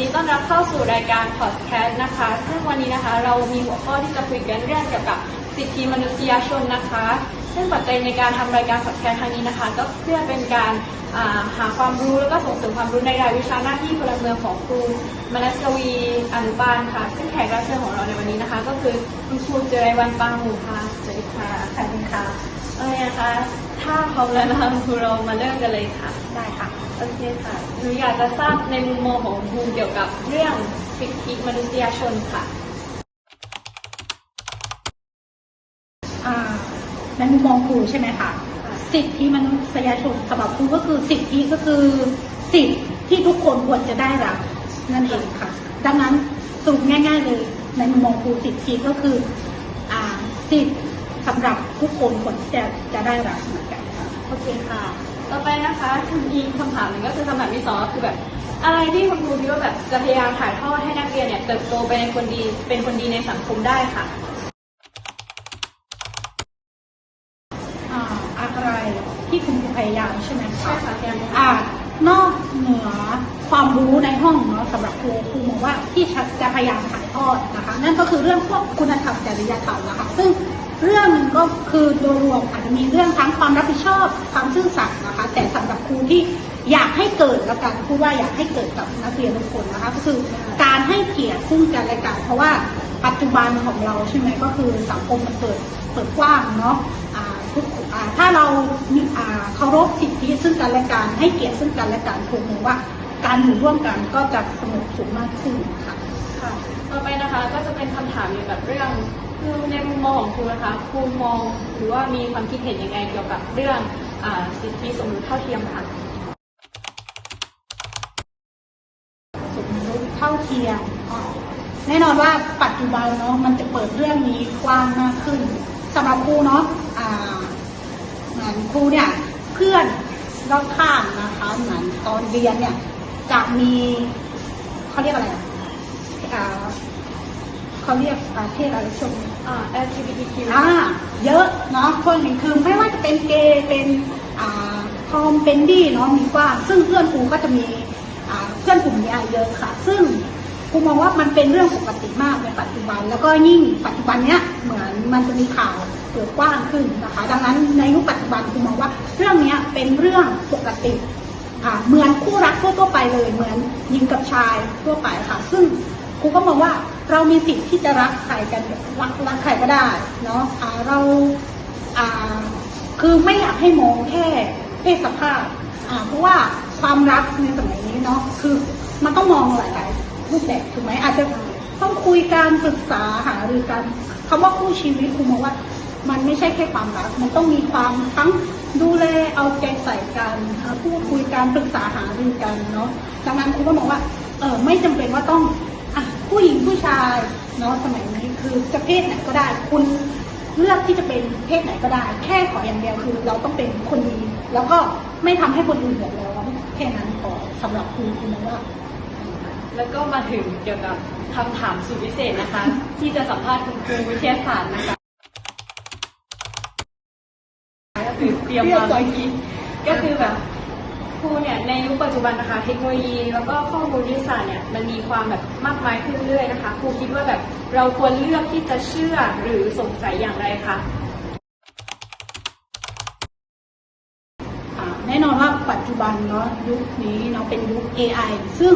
ดีต้อนรับเข้าสู่รายการพอดแคสต์นะคะ ซึ่งวันนี้นะคะเรามีหัวข้อที่จะคุยกันเรื่องเกี่ยวกับสิทธิมนุษยชนนะคะ ซึ่งปัจจัยในการทำรายการพอดแคสต์ครั้งนี้นะคะ ก็เพื่อเป็นการอ่าหาความรู้แล้วก็ส่งเสริมความรู้ในรายวิชาหน้าที่พลเมืองของครูมนัสวีอนุบาลค่ะ ซึ่งแขกรับเชิญของเราในวันนี้นะคะ ก็คือคุณครูเจริญวันปางหมู่ค่ะสวัสดีค่ะสวัสดีค่ะโอเคนะคะถ้าพร้อมแล้วนะคะคุณครูเรามาเริ่มกันเลยค่ะได้ค่ะ โอเคค่ะ หนูอยากจะทราบในมุมมองของคุณเกี่ยวกับเรื่องสิทธิมนุษยชนค่ะ อ่าในมุมมองครูใช่ไหมคะค่ะสิทธิมนุษยชนสำหรับครูก็คือสิทธิก็คือสิทธิที่ทุกคนควรจะได้รับนั่นเองค่ะ ดังนั้นสรุปง่าย ๆ เลยในมุมมองครูสิทธิก็คืออ่าสิทธิสำหรับทุกคนควรที่จะจะได้รับเหมือนกันค่ะ โอเคค่ะ ต่อไปนะคะมีคำถามหนึ่งก็คือคำถามที่สองก็คือแบบ อะไรที่คุณครูคิดว่าแบบจะพยายามถ่ายทอดให้นักเรียนเนี่ยเติบโตไปในคนดีเป็นคนดีในสังคมได้ค่ะอ่าอะไรที่คุณครูพยายามใช่ไหมคะใช่ค่ะพยายามอ่า นอกเหนือความรู้ในห้องเนาะสำหรับครูครูมองว่าที่จะพยายามถ่ายทอดนะคะ นั่นก็คือเรื่องพวกคุณธรรมจริยธรรมนะคะ ซึ่งเรื่องหนึงก็คือโดยรวมอาจจะมีเรื่องทั้งความรับผิดชอบความซื่อสัตย์นะคะ แต่สำหรับครูที่อยากให้เกิดแล้วกันพูว่าอยากให้เกิดกับนักเรียนทุกคนนะคะ ก็คือการให้เกียรติซึ่งกันและกันเพราะว่าปัจจุบันของเราใช่ไหมก็คือสังคมมันเปิดเปิดกว้างเนาะ เรามีอ่าเคารพสิทธิซึ่งกันและกันให้เกียรติซึ่งกันและกันครูมองว่า การอยู่ร่วมกันก็จะสงบสุขมากขึ้นค่ะค่ะต่อไปนะคะก็จะเป็นคำถามเกี่ยวกับเรื่องคือในมุมมองของครูนะคะครูมองหรือว่ามีความคิดเห็นยังไงเกี่ยวกับเรื่องอาสิทธิสมรสเท่าเทียมค่ะสมรสเท่าเทียมอ่าแน่นอนว่าปัจจุบันเนาะมันจะเปิดเรื่องนี้กว้างมากขึ้นสำหรับครูเนาะอ่าเห มือนครูเนี่ยเพื่อนรอบข้างนะคะเหมือนตอนเรียนเนี่ยจะมีเขาเรียกอะไรอะอ่าเขาเรียกอาเพศอะไรช่วงนี้อ่า LGBTQ อ่าเยอะเนาะคนหนึ่งคือไม่ว่าจะเป็นเกย์เป็นอ่าทอมเป็นดี้เนาะมีกว้างซึ่งเพื่อนครูก็จะมีอ่าเพื่อนกลุ่มนี้เยอะค่ะ ซึ่งครูมองว่ามันเป็นเรื่องปกติมากในปัจจุบัน แล้วก็ยิ่งปัจจุบันเนี้ยเหมือนมันจะมีข่าว เกิดกว้างขึ้นนะคะ ดังนั้นในยุคปัจจุบันครูมองว่า เรื่องนี้เป็นเรื่องปกติอ่าเหมือนคู่รักทั่วไปเลย เหมือนหญิงกับชายทั่วไปค่ะ ซึ่งครูก็มองว่าเรามีสิทธิ์ที่จะรักใครกันรักรักใครก็ได้เนาะอ่าเราคือไม่อยากให้มองแค่เพศสภาพเพราะว่าความรักในสมัยนี้เนาะคือมันต้องมองหลายๆรูปแบบถูกไหมอาจจะต้องคุยการปรึกษาหารือกันคำว่าคู่ชีวิตครูมองว่า มันไม่ใช่แค่ความรัก มันต้องมีความทั้งดูแลเอาใจใส่กันพูดคุยกันปรึกษาหารือกันเนาะดังนั้นครูก็มองว่าเออไม่จำเป็นว่าต้องอะผู้หญิงผู้ชายเนาะสมัยนี้คือจะเพศไหนก็ได้ คุณเลือกที่จะเป็นเพศไหนก็ได้ แค่ขออย่างเดียวคือ เราต้องเป็นคนดี แล้วก็ไม่ทำให้คนอื่นเดือดร้อนแค่นั้นพอสำหรับครูคุณมองว่าแล้วก็มาถึงเกี่ยวกับคำถามสุดพิเศษนะคะ ที่จะสัมภาษณ์คุณครูวิทยาศาสตร์นะคะก็ คือเตรียมมาเมื่อกี้ก็คือแบบครูเนี่ยในยุคปัจจุบันนะคะเทคโนโลยีแล้วก็ข้อมูลวิทยาศาสตร์เนี่ยมันมีความแบบมากมายขึ้นเรื่อยนะคะครูคิดว่าแบบเราควรเลือกที่จะเชื่อหรือสงสัยอย่างไรคะแน่นอนว่าปัจจุบันเนาะยุคนี้เนาะเป็นยุค AI ซึ่ง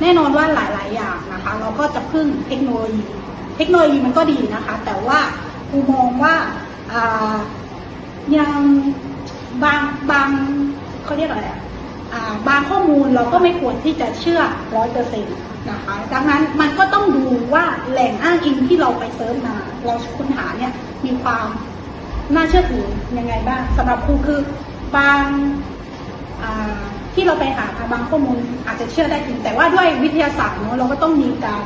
แน่นอนว่าหลาย ๆ อย่างนะคะ เราก็จะพึ่งเทคโนโลยี เทคโนโลยีมันก็ดีนะคะ แต่ว่าครูมองว่า ยังบางบางเขาเรียกอะไรอะอ่าบางข้อมูลเราก็ไม่ควรที่จะเชื่อร้อยเปอร์เซ็นต์นะคะดังนั้นมันก็ต้องดูว่าแหล่งอ้างอิงที่เราไปเซิร์ชมา เราค้นหาเนี่ยมีความน่าเชื่อถือยังไงบ้างสำหรับครูคือบางที่เราไปหาบางข้อมูลอาจจะเชื่อได้จริงแต่ว่าด้วยวิทยาศาสตร์เนาะเราก็ต้องมีการ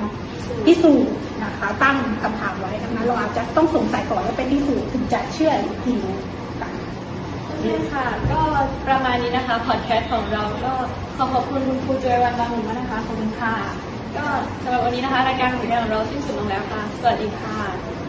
พิสูจน์นะคะตั้งคำถามไว้ดังนั้นเราอาจจะต้องสงสัยก่อนแล้วไปพิสูจน์ถึงจะเชื่ออีกที นี่ค่ะ ก็ประมาณนี้นะคะพอดแคสต์ของเราก็ขอขอบคุณคุณครูเจยวันบางหนุ่มานะคะขอบคุณค่ะ ก็สำหรับวันนี้นะคะ รายการของเราสิ้นสุดลงแล้วค่ะ สวัสดีค่ะ